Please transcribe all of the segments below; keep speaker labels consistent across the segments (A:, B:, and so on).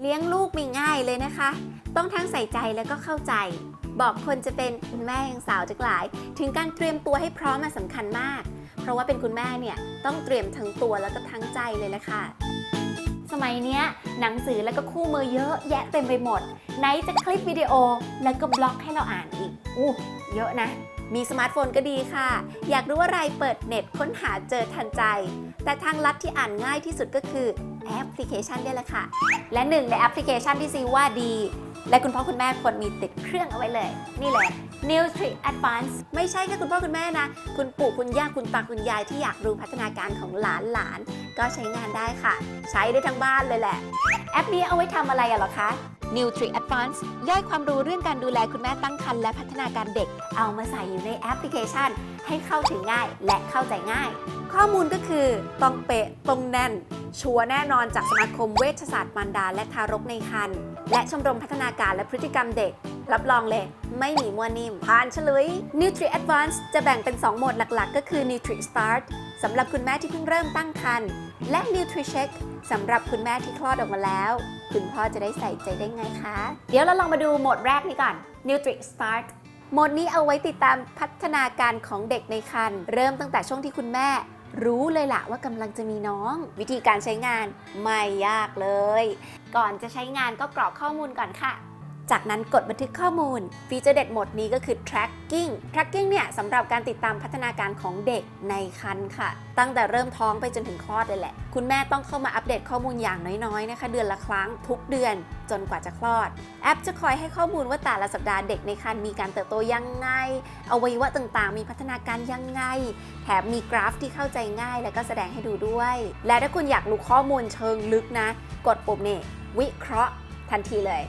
A: เลี้ยงลูกมีง่ายเลยนะคะ ต้องทั้งใส่ใจแล้วก็เข้าใจ บอกคนจะเป็นคุณแม่ยังสาวจักหลาย ถึงการเตรียมตัวให้พร้อมมาสำคัญมาก เพราะว่าเป็นคุณแม่เนี่ยต้องเตรียมทั้งตัวแล้วก็ทั้งใจเลยละค่ะสมัยเนี้ยหนังสือแล้วก็คู่มือเยอะแยะเต็มไปหมด ไหนจะคลิปวิดีโอแล้วก็บล็อกให้เราอ่านอีกอู้เยอะนะ มีสมาร์ทโฟนก็ดีค่ะ อยากรู้อะไรเปิดเน็ตค้นหาเจอทันใจ แต่ทางลัดที่อ่านง่ายที่สุดก็คือแอปพลิเคชันนี่แหละค่ะ และหนึ่งในแอปพลิเคชันที่ซีว่าดี และคุณพ่อคุณแม่ควรมีติดเครื่องเอาไว้เลย นี่เลย Nutri Advance ไม่ใช่แค่คุณพ่อคุณแม่นะ คุณปู่คุณย่าคุณตาคุณยายที่อยากรู้พัฒนาการของหลานหลานก็ใช้งานได้ค่ะ ใช้ได้ทั้งบ้านเลยแหละ แอปนี้เอาไว้ทำอะไรอะหรอคะ Nutri Advance ย่อยความรู้เรื่องการดูแลคุณแม่ตั้งครรภ์และพัฒนาการเด็ก เอามาใส่อยู่ในแอปพลิเคชัน ให้เข้าถึงง่ายและเข้าใจง่าย ข้อมูลก็คือต้องเป๊ะตรงแน่น ชัวร์แน่นอนจากสมาคมเวชศาสตร์มารดาและทารกในครรภ์และชมรมพัฒนาการและพฤติกรรมเด็ก รับรองเลย ไม่มีมัวนิ่มผ่านเฉลย Nutri Advance จะแบ่งเป็น 2 โหมดหลักๆ ก็คือ Nutri Start สำหรับคุณแม่ที่เพิ่งเริ่มตั้งครรภ์ และ Nutri Check สำหรับคุณแม่ที่คลอดออกมาแล้ว คุณพ่อจะได้ใส่ใจได้ไงคะ เดี๋ยวเราลองมาดูโหมดแรกนี้ก่อน Nutri Start โหมดนี้เอาไว้ติดตามพัฒนาการของเด็กในครรภ์เริ่มตั้งแต่ช่วงที่คุณแม่ รู้เลยละว่ากำลังจะมีน้อง วิธีการใช้งานไม่ยากเลย ก่อนจะใช้งานก็กรอกข้อมูลก่อนค่ะ จากนั้นกดบันทึกข้อมูล ฟีเจอร์เด็ดหมดนี้ก็คือ tracking tracking เนี่ยสำหรับการติดตามพัฒนาการของเด็กในครรภ์ค่ะ ตั้งแต่เริ่มท้องไปจนถึงคลอดเลยแหละ คุณแม่ต้องเข้ามาอัปเดตข้อมูลอย่างน้อยๆนะคะ เดือนละครั้งทุกเดือนจนกว่าจะคลอด แอปจะคอยให้ข้อมูลว่าแต่ละสัปดาห์เด็กในครรภ์มีการเติบโตยังไงอวัยวะต่างๆ มีพัฒนาการยังไง แถมมีกราฟที่เข้าใจง่าย แล้วก็แสดงให้ดูด้วย และถ้าคุณอยากรู้ข้อมูลเชิงลึกนะ กดปุ่มนี่วิเคราะห์ทันทีเลย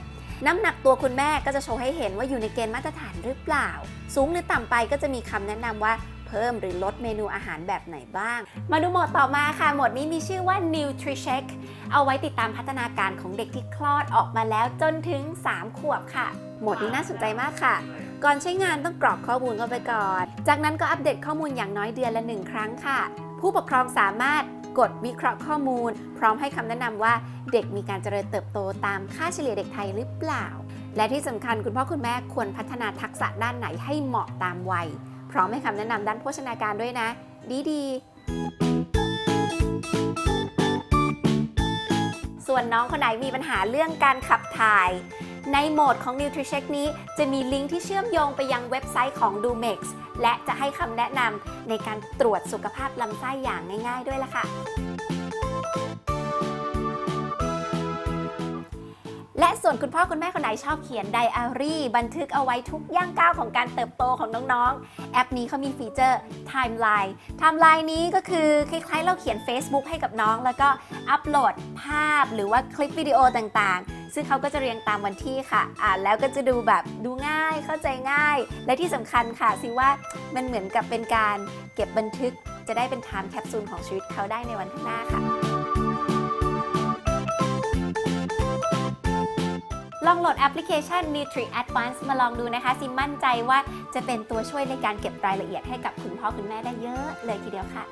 A: น้ำหนักตัวคุณแม่ก็จะโชว์ให้เห็นว่าอยู่ในเกณฑ์มาตรฐานหรือเปล่า สูงหรือต่ำไปก็จะมีคำแนะนำว่าเพิ่มหรือลดเมนูอาหารแบบไหนบ้าง มาดูหมดต่อมาค่ะ หมดนี้มีชื่อว่า NutriCheck เอาไว้ติดตามพัฒนาการของเด็กที่คลอดออกมาแล้วจนถึง 3 ขวบค่ะ หมดนี้น่าสนใจมากค่ะ ก่อนใช้งานต้องกรอกข้อมูลเข้าไปก่อน จากนั้นก็อัปเดตข้อมูลอย่างน้อยเดือนละหนึ่งครั้งค่ะ ผู้ปกครองสามารถกดวิเคราะห์ข้อมูล พร้อมให้คำแนะนำว่าเด็กมีการเจริญเติบโตตามค่าเฉลี่ยเด็กไทยหรือเปล่า และที่สำคัญคุณพ่อคุณแม่ควรพัฒนาทักษะด้านไหนให้เหมาะตามวัย พร้อมให้คำแนะนำด้านโภชนาการด้วยนะ ดีดี ส่วนน้องคนไหนมีปัญหาเรื่องการขับถ่าย ในโหมดของ NutriCheck นี้จะมีลิงก์ที่เชื่อมโยงไปยังเว็บไซต์ของ Dumex และจะให้คำแนะนำในการตรวจสุขภาพลำไส้อย่างง่าย ๆ ด้วยล่ะค่ะ และส่วนคุณพ่อคุณแม่คนไหนชอบเขียนไดอารี่ บันทึกเอาไว้ทุกย่างก้าวของการเติบโตของน้องๆ แอปนี้เขามีฟีเจอร์ Timeline Timeline นี้ก็คือคล้ายๆ เราเขียน Facebook ให้กับน้อง แล้วก็อัปโหลดภาพหรือว่าคลิปวิดีโอต่างๆ ซึ่งเขาก็จะเรียงตามวันที่ค่ะ อ่านแล้วก็จะดูแบบดูง่ายเข้าใจง่าย และที่สำคัญค่ะซิว่ามันเหมือนกับเป็นการเก็บบันทึกจะได้เป็นไทม์แคปซูลของชีวิตเขาได้ในวันข้างหน้าค่ะ องโหลดแอปพลิเคชัน Nutri Advance มาลองดูนะคะ ซิมมั่นใจว่าจะเป็นตัวช่วยในการเก็บรายละเอียดให้กับคุณพ่อคุณแม่ได้เยอะเลยทีเดียวค่ะ